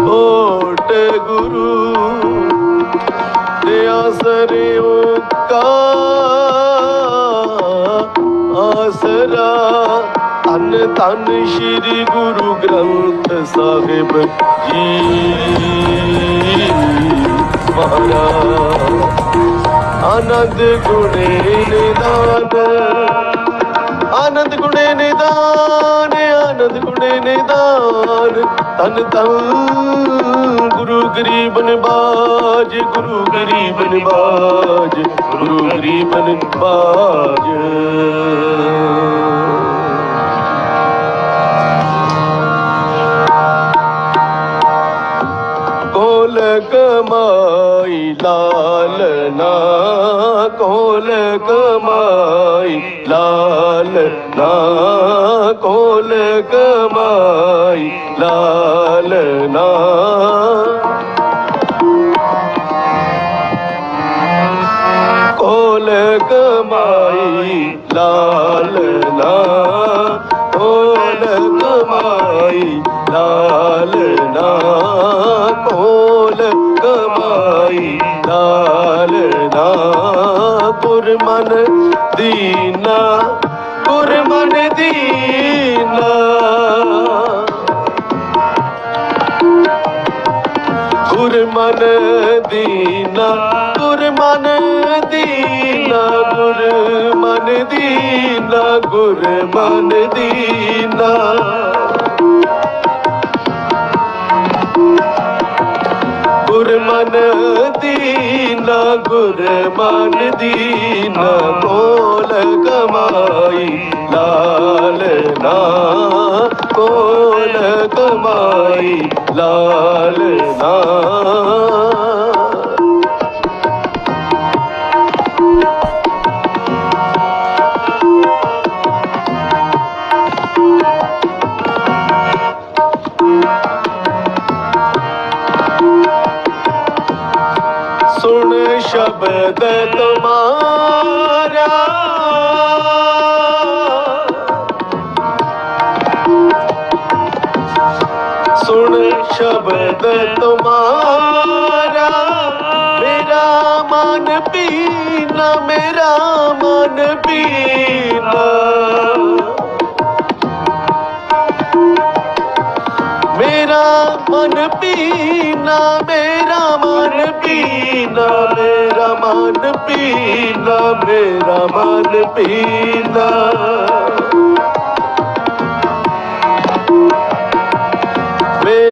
ਓਟ ਗੁਰੂ ਤੇ ਆਸਰੇ ਓਕਾ ਆਸਰਾ ਅਨ ਤਨ ਸ੍ਰੀ ਗੁਰੂ ਗ੍ਰੰਥ ਸਾਹਿਬ ਜੀ। ਮਹਾਰਾਜ, ਆਨੰਦ ਗੁਣੇ ਨਿਦਾਨ, ਆਨੰਦ ਗੁਣੇ ਨਿਦਾਨ। ਆਨੰਦ ਗੁਣੇ ਨਿਦਾਨ। ਤਨ ਤਨ ਗੁਰੂ ਗਰੀਬਨ ਬਾਜ, ਗੁਰੂ ਗਰੀਬਨ ਬਾਜ, ਗੁਰੂ ਗਰੀਬਨ ਬਾਜ। ਕੋਲ ਕਮਾਈ ਲਾਲਨਾ ਕੋਲ ਕਮਾਈ ਲਾਲਨਾ ਕੋਲ ਕਮਾਈ ਲਾਲਨਾ ਕੋਲ ਕਮਾਈ ਲਾਲਨਾ ਕੋਲ ਕਮਾਈ ਲਾਲਨਾ ਕੋਲ ਕਮਾਈ ਲਾਲਨਾ ਗੁਰਮਨ ਦੀਨਾ কুরবানি দিনা। কুরবান দিনা কুরবান দিনা কুরবান দিনা কুরবান দিনা। কুরবান দিনা কুরবান দিনা ਲਾਲ ਨਾ ਕੋਲ ਕਮਾਈ ਲਾਲ ਸੁਣ ਸ਼ਬਦ ਤੁਮਾਰਾ ਸੁਣ ਸ਼ਬਦ ਤੁਮਾਰਾ। ਮੇਰਾ ਮਨ ਪੀਨਾ ਮੇਰਾ ਮਨ ਪੀਨਾ ਮੇਰਾ ਮਨ ਪੀਨਾ ਮੇਰਾ ਮਨ ਪੀਨਾ ਮੇਰਾ ਮਨ ਪੀਨਾ ਮੇਰਾ ਮਨ ਪੀਨਾ